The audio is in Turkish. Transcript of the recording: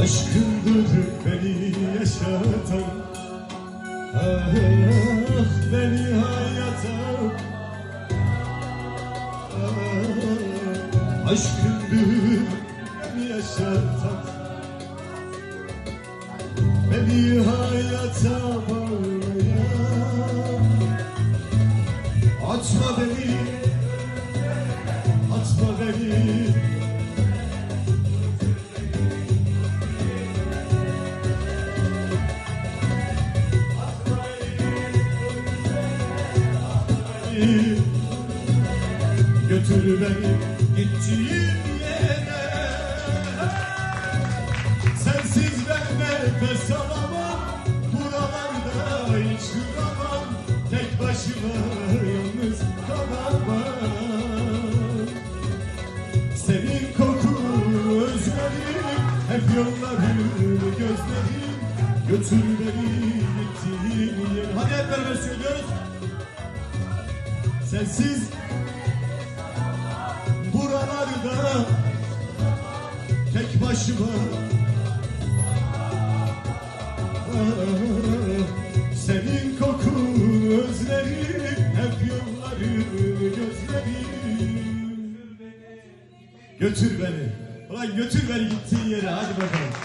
Aşkındır beni yaşatan Ah beni hayata. Ah, Aşkındır beni yaşatan Beni hayata Götür beni gittiğim yere. Sensiz ben nefes alamam Buralarda hiç duramam. Tek başıma yalnız kalamam. Senin kokunu özledim. Hep yollarını gözledim. Götür beni gittiğin yere. Hadi hep beraber söylüyoruz Sensiz buralarda tek başıma. Senin kokunu özlerim hep yollarını gözlerim. Götür beni. Ulan götür beni gittiğin yere hadi bakalım